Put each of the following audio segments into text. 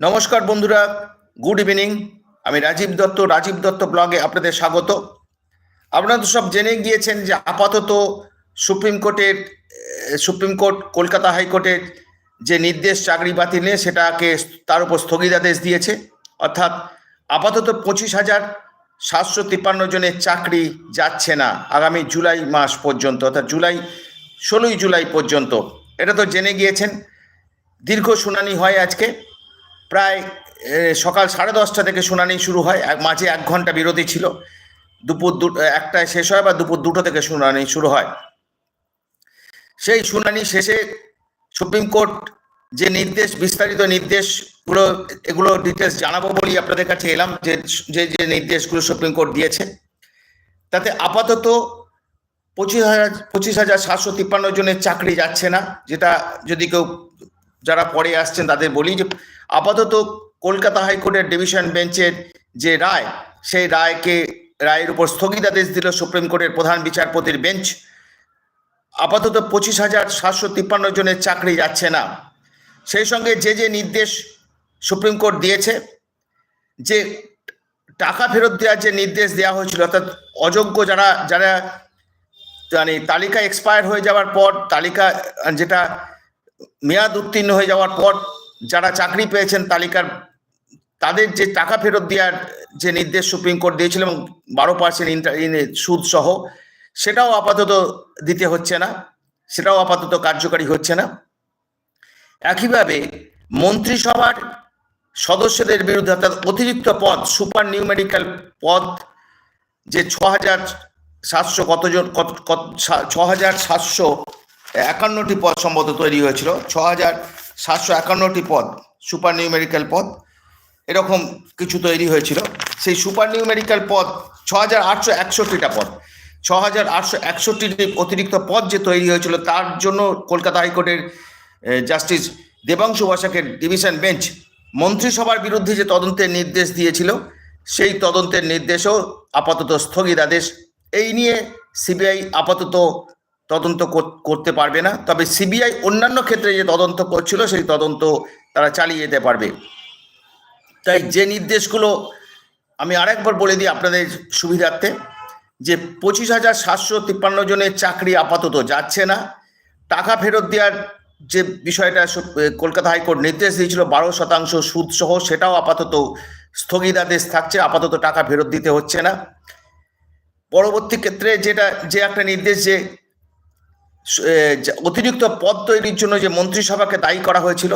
নমস্কার বন্ধুরা good evening আমি রাজীব দত্ত রাজীব দত্ত ব্লগে আপনাদের স্বাগত। আপনারা তো সব জেনে গিয়েছেন যে আপাতত সুপ্রিম কোর্টের সুপ্রিম কোর্ট, কলকাতা হাইকোর্টের যে নির্দেশ চাকরি বাতিলে সেটাকে তার উপর স্থগিতাদেশ দিয়েছে। অর্থাৎ আপাতত পঁচিশ হাজার সাতশো তিপ্পান্ন জনের চাকরি যাচ্ছে না আগামী জুলাই মাস পর্যন্ত, অর্থাৎ জুলাই, ষোলোই জুলাই পর্যন্ত। এটা তো জেনে গিয়েছেন। দীর্ঘ শুনানি হয় আজকে। প্রায় সকাল সাড়ে দশটা থেকে শুনানি শুরু হয়। মাঝে এক ঘণ্টা বিরতি ছিল। দুপুর দু, একটায় শেষ হয় বা দুপুর দুটো থেকে শুনানি শুরু হয়। সেই শুনানি শেষে সুপ্রিম কোর্ট যে নির্দেশ, বিস্তারিত নির্দেশগুলো এগুলো ডিটেলস জানাব বলেই আপনাদের কাছে এলাম, যে যে যে নির্দেশগুলো সুপ্রিম কোর্ট দিয়েছে। তাতে আপাতত পঁচিশ হাজার পঁচিশ হাজার সাতশো তিপ্পান্ন জনের চাকরি যাচ্ছে না, যেটা যদি কেউ যারা পরে আসছেন তাদের বলি যে আপাতত কলকাতা হাইকোর্টের ডিভিশন বেঞ্চের যে রায়, সেই রায়কে, রায়ের উপর স্থগিতাদেশ দিল সুপ্রিম কোর্টের প্রধান বিচারপতির বেঞ্চ। আপাতত পঁচিশ হাজার সাতশো তিপ্পান্ন জনের চাকরি যাচ্ছে না। সেই সঙ্গে যে যে নির্দেশ সুপ্রিম কোর্ট দিয়েছে, যে টাকা ফেরত দেওয়ার যে নির্দেশ দেওয়া হয়েছিল, অর্থাৎ অযোগ্য যারা যারা মানে তালিকা এক্সপায়ার হয়ে যাওয়ার পর, তালিকা যেটা মেয়াদ উত্তীর্ণ হয়ে যাওয়ার পর যারা চাকরি পেয়েছেন তালিকার, তাদের যে টাকা ফেরত দেওয়ার যে নির্দেশ সুপ্রিম কোর্ট দিয়েছিল এবং বারো পার্সেন্ট সুদ সহ, সেটাও আপাতত দিতে হচ্ছে না, সেটাও আপাতত কার্যকারী হচ্ছে না। একইভাবে মন্ত্রিসভার সদস্যদের বিরুদ্ধে অর্থাৎ অতিরিক্ত পদ, সুপার নিউমেরিক্যাল পদ, যে ছ হাজার সাতশো কতজন, কত কত ছ হাজার সাতশো একান্নটি পদ সম্ভবত তৈরি হয়েছিল ছ হাজার সাতশো একান্নটি পদ সুপার নিউমেরিক্যাল পদ, এরকম কিছু তৈরি হয়েছিল। সেই সুপার নিউমেরিক্যাল পদ ছ হাজার আটশো একষট্টিটা পদ। ছ হাজার আটশো একষট্টিটি অতিরিক্ত পদ যে তৈরি হয়েছিল, তার জন্য কলকাতা হাইকোর্টের জাস্টিস দেবাংশু বসাকের ডিভিশন বেঞ্চ মন্ত্রিসভার বিরুদ্ধে যে তদন্তের নির্দেশ দিয়েছিল, সেই তদন্তের নির্দেশও আপাতত স্থগিতাদেশ। এই নিয়ে সিবিআই আপাতত তদন্ত করতে পারবে না। তবে সিবিআই অন্যান্য ক্ষেত্রে যে তদন্ত করছিল, সেই তদন্ত তারা চালিয়ে যেতে পারবে। তাই যে নির্দেশগুলো আমি আরেকবার বলে দিই আপনাদের সুবিধার্থে, যে পঁচিশ হাজার সাতশো তিপ্পান্ন জনের চাকরি আপাতত যাচ্ছে না। টাকা ফেরত দেওয়ার যে বিষয়টা কলকাতা হাইকোর্ট নির্দেশ দিয়েছিল, বারো শতাংশ সুদ সহ সেটাও আপাতত স্থগিতাদেশ থাকছে, আপাতত টাকা ফেরত দিতে হচ্ছে না। পরবর্তী ক্ষেত্রে যেটা, যে একটা নির্দেশ যে অতিরিক্ত পদ তৈরির জন্য যে মন্ত্রিসভাকে দায়ী করা হয়েছিল,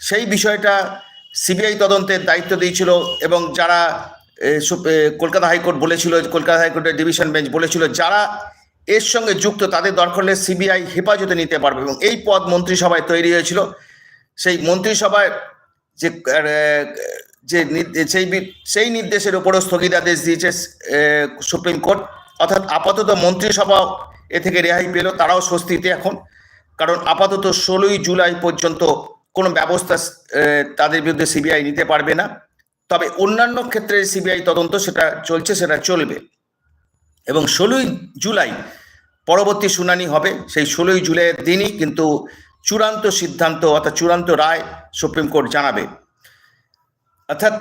সেই বিষয়টা সিবিআই তদন্তের দায়িত্ব দিয়েছিল এবং যারা কলকাতা হাইকোর্ট বলেছিল, কলকাতা হাইকোর্টের ডিভিশন বেঞ্চ বলেছিল, যারা এর সঙ্গে যুক্ত তাদের দরকার হলে সিবিআই হেফাজতে নিতে পারবে এবং এই পদ মন্ত্রিসভায় তৈরি হয়েছিল। সেই মন্ত্রিসভায় যে যে সেই সেই নির্দেশের উপরও স্থগিতাদেশ দিয়েছে সুপ্রিম কোর্ট। অর্থাৎ আপাতত মন্ত্রিসভা এ থেকে রেহাই পেল, তারাও স্বস্তিতে এখন। কারণ আপাতত ষোলোই জুলাই পর্যন্ত কোনো ব্যবস্থা তাদের বিরুদ্ধে সিবিআই নিতে পারবে না। তবে অন্যান্য ক্ষেত্রে সিবিআই তদন্ত সেটা চলছে, সেটা চলবে। এবং ষোলোই জুলাই পরবর্তী শুনানি হবে, সেই ষোলোই জুলাইয়ের দিনই কিন্তু চূড়ান্ত সিদ্ধান্ত অর্থাৎ চূড়ান্ত রায় সুপ্রিম কোর্ট জানাবে। অর্থাৎ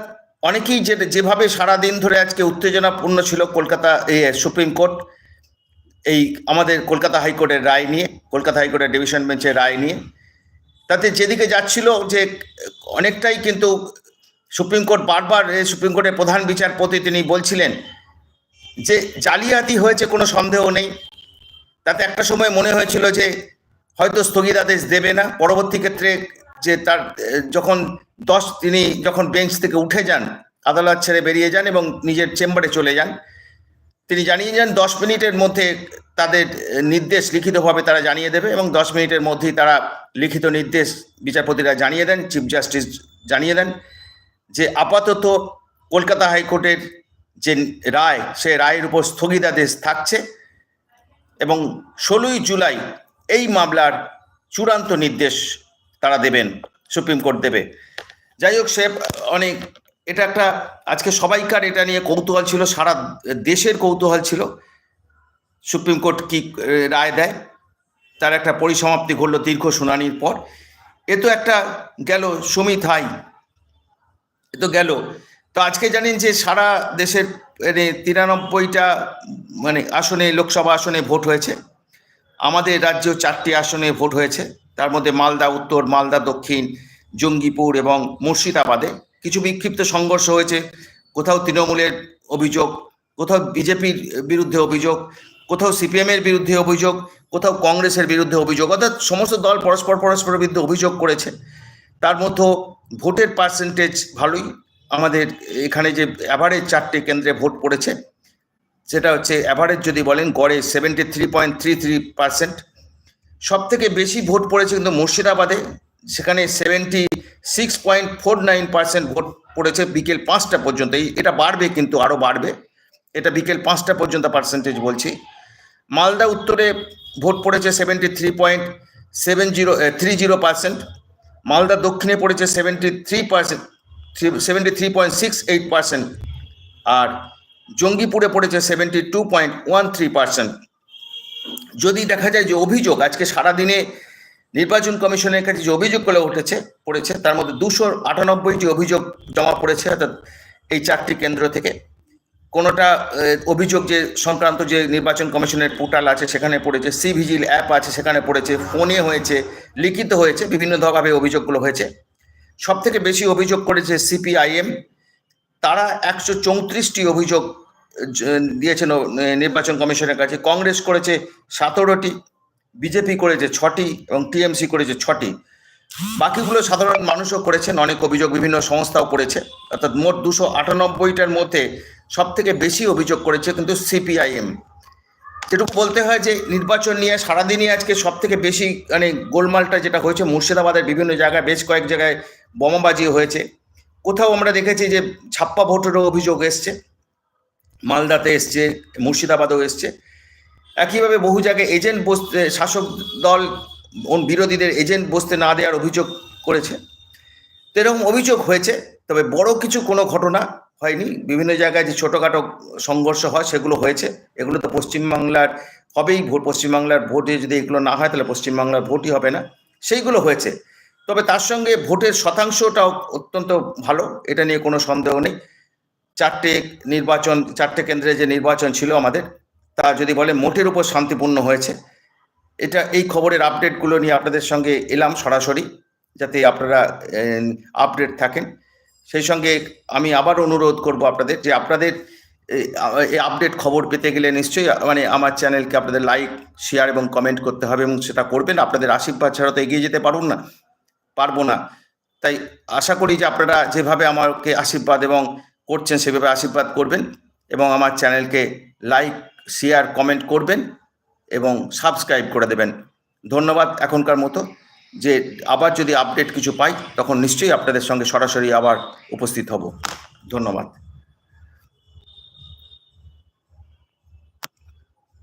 অনেকেই যে, যেভাবে সারাদিন ধরে আজকে উত্তেজনাপূর্ণ ছিল কলকাতা সুপ্রিম কোর্ট এই আমাদের কলকাতা হাইকোর্টের রায় নিয়ে, কলকাতা হাইকোর্টের ডিভিশন বেঞ্চের রায় নিয়ে। তাতে যেদিকে যাচ্ছিল যে অনেকটাই কিন্তু সুপ্রিম কোর্ট বারবার সুপ্রিম কোর্টের প্রধান বিচারপতি তিনি বলছিলেন যে জালিয়াতি হয়েছে কোনো সন্দেহ নেই। তাতে একটা সময় মনে হয়েছিল যে হয়তো স্থগিতাদেশ দেবে না। পরবর্তী ক্ষেত্রে যে তার, যখন দশ তিনি যখন বেঞ্চ থেকে উঠে যান, আদালত ছেড়ে বেরিয়ে যান এবং নিজের চেম্বারে চলে যান। তিনি জানিয়ে যান, দশ মিনিটের মধ্যে তাদের নির্দেশ লিখিতভাবে তারা জানিয়ে দেবে এবং দশ মিনিটের মধ্যেই তারা লিখিত নির্দেশ বিচারপতিরা জানিয়ে দেন চিফ জাস্টিস জানিয়ে দেন যে আপাতত কলকাতা হাইকোর্টের যে রায়, সে রায়ের উপর স্থগিতাদেশ থাকছে এবং ষোলোই জুলাই এই মামলার চূড়ান্ত নির্দেশ তারা দেবেন, সুপ্রিম কোর্ট দেবে। যাই হোক, সে অনেক এটা একটা, আজকে সবাইকার এটা নিয়ে কৌতূহল ছিল, সারা দেশের কৌতূহল ছিল। সুপ্রিম কোর্ট কি রায় দেয়? তার একটা পরিসমাপ্তি ঘটলো দীর্ঘ শুনানির পর। এ তো একটা গেল সুমিত হাই। তো গেল। তো আজকে জানেন যে সারা দেশের মানে তিরানব্বইটা মানে আসনে, লোকসভা আসনে ভোট হয়েছে। আমাদের রাজ্যেও চারটি আসনে ভোট হয়েছে। তার মধ্যে মালদা উত্তর, মালদা দক্ষিণ, জঙ্গিপুর এবং মুর্শিদাবাদে। কিছু বিক্ষিপ্ত সংঘর্ষ হয়েছে, কোথাও তৃণমূলের অভিযোগ, কোথাও বিজেপির বিরুদ্ধে অভিযোগ, কোথাও সিপিএম এর বিরুদ্ধে অভিযোগ, কোথাও কংগ্রেসের বিরুদ্ধে অভিযোগ, অর্থাৎ সমস্ত দল পরস্পর পরস্পরের বিরুদ্ধে অভিযোগ করেছে। তার মধ্যে ভোটের পার্সেন্টেজ ভালোই, আমাদের এখানে যে অ্যাভারেজ চারটে কেন্দ্রে ভোট পড়েছে, সেটা হচ্ছে অ্যাভারেজ যদি বলেন গড়ে seventy three point three three percent সব থেকে বেশি ভোট পড়েছে কিন্তু মুর্শিদাবাদে, সেখানে seventy six point four nine percent vote পড়েছে বিকেল পাঁচটা পর্যন্ত এই এটা বাড়বে কিন্তু আরও বাড়বে। এটা বিকেল পাঁচটা পর্যন্ত পার্সেন্টেজ বলছি। মালদা উত্তরে ভোট পড়েছে seventy three point seven zero three zero percent Malda দক্ষিণে পড়েছে seventy three percent three seventy three point six eight percent আর জঙ্গিপুরে পড়েছে seventy two point one three percent যদি দেখা যায় যে অভিযোগ, আজকে সারাদিনে নির্বাচন কমিশনের কাছে যে অভিযোগগুলো উঠেছে, পড়েছে, তার মধ্যে দুশো আটানব্বইটি অভিযোগ জমা পড়েছে, অর্থাৎ এই চারটি কেন্দ্র থেকে। কোনোটা অভিযোগ যে সংক্রান্ত যে নির্বাচন কমিশনের পোর্টাল আছে, সেখানে পড়েছে, সি ভিজিল অ্যাপ আছে, সেখানে পড়েছে, ফোনে হয়েছে, লিখিত হয়েছে বিভিন্নভাবে অভিযোগগুলো হয়েছে। সব থেকে বেশি অভিযোগ করেছে সিপিআইএম। তারা একশো চৌত্রিশটি অভিযোগ দিয়েছেন নির্বাচন কমিশনের কাছে। কংগ্রেস করেছে সতেরোটি। বিজেপি করেছে ছটি এবং টিএমসি করেছে ছটি। বাকিগুলো সাধারণ মানুষও করেছেন, অনেক অভিযোগ বিভিন্ন সংস্থাও করেছে। অর্থাৎ মোট দুশো আটানব্বইটার মধ্যে সব থেকে বেশি অভিযোগ করেছে কিন্তু সিপিআইএম। যেটুকু বলতে হয় যে, নির্বাচন নিয়ে সারাদিনই আজকে সব থেকে বেশি মানে গোলমালটা যেটা হয়েছে, মুর্শিদাবাদের বিভিন্ন জায়গায় বেশ কয়েক জায়গায় বোমাবাজি হয়েছে। কোথাও আমরা দেখেছি যে, ছাপ্পা ভোটেরও অভিযোগ এসছে। মালদাতে এসছে, মুর্শিদাবাদেও এসছে। একইভাবে বহু জায়গায় এজেন্ট বসতে, শাসক দল বিরোধীদের এজেন্ট বসতে না দেওয়ার অভিযোগ করেছে। এরকম অভিযোগ হয়েছে, তবে বড় কিছু কোনো ঘটনা হয়নি। বিভিন্ন জায়গায় যে ছোটোখাটো সংঘর্ষ হয়, সেগুলো হয়েছে। এগুলো তো পশ্চিমবাংলার হবেই ভোট পশ্চিমবাংলার ভোটে যদি এগুলো না হয়, তাহলে পশ্চিমবাংলার ভোটই হবে না। সেইগুলো হয়েছে। তবে তার সঙ্গে ভোটের শতাংশটাও অত্যন্ত ভালো, এটা নিয়ে কোনো সন্দেহ নেই। চারটে নির্বাচন, চারটে কেন্দ্রে যে নির্বাচন ছিল আমাদের তা যদি বলে মোটের উপর শান্তিপূর্ণ হয়েছে, এটা এই খবরের আপডেটগুলো নিয়ে আপনাদের সঙ্গে এলাম সরাসরি, যাতে আপনারা আপডেট থাকেন। সেই সঙ্গে আমি আবার অনুরোধ করব আপনাদের যে আপনাদের আপডেট খবর পেতে গেলে নিশ্চয়ই মানে আমার চ্যানেলকে আপনাদের লাইক, শেয়ার এবং কমেন্ট করতে হবে এবং সেটা করবেন। আপনাদের আশীর্বাদ ছাড়া তো এগিয়ে যেতে পারুন না, পারব না। তাই আশা করি যে আপনারা যেভাবে আমাকে আশীর্বাদ এবং করছেন, সেভাবে আশীর্বাদ করবেন এবং আমার চ্যানেলকে লাইক শেয়ার কমেন্ট করবেন এবং সাবস্ক্রাইব করে দেবেন। ধন্যবাদ এখনকার মতো। যে আবার যদি আপডেট কিছু পাই, তখন নিশ্চয়ই আপনাদের সঙ্গে সরাসরি আবার উপস্থিত হব। ধন্যবাদ।